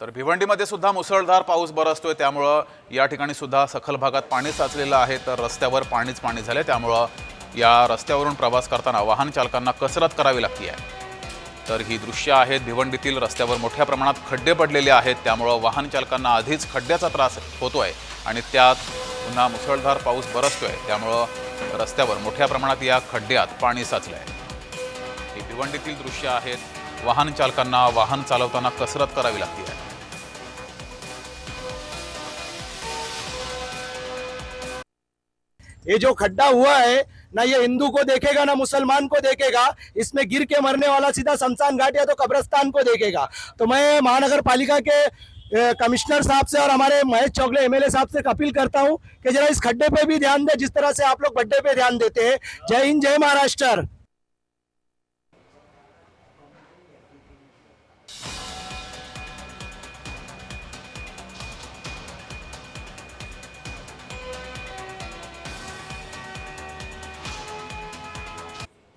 तर भिवंडीमध्ये सुद्धा मुसळधार पाऊस बरसतोय त्यामुळं या ठिकाणी सुद्धा सखल भागात पाणी साचलेलं आहे. तर रस्त्यावर पाणीच पाणी झालंय. त्यामुळं या रस्त्यावरून प्रवास करताना वाहन चालकांना कसरत करावी लागते आहे. तर ही दृश्य आहेत भिवंडीतील रस्त्यावर मोठ्या प्रमाणात खड्डे पडलेले आहेत. त्यामुळं वाहन चालकांना आधीच खड्ड्याचा त्रास होतोय आणि त्यात पुन्हा मुसळधार पाऊस बरसतोय त्यामुळं रस्त्यावर मोठ्या प्रमाणात या खड्ड्यात पाणी साचलं आहे ही भिवंडीतील दृश्य आहेत. वाहन चालकांना, वाहन चालवताना कसरत करावी लागते. आहे ये जो खड्डा हुआ है, ना ये हिंदू को देखेगा, ना मुसलमान को देखेगा, इसमें गिर के मरने वाला सीधा शमशान घाट या तो कब्रस्तान को देखेगा। तो मैं महानगर पालिका के कमिश्नर साहब से और हमारे महेश चौगले एमएलए साहब से अपील करता हूँ कि जरा इस खड्डे पे भी ध्यान दें, जिस तरह से आप लोग गड्ढे पे ध्यान देते हैं। जय हिंद, जय महाराष्ट्र।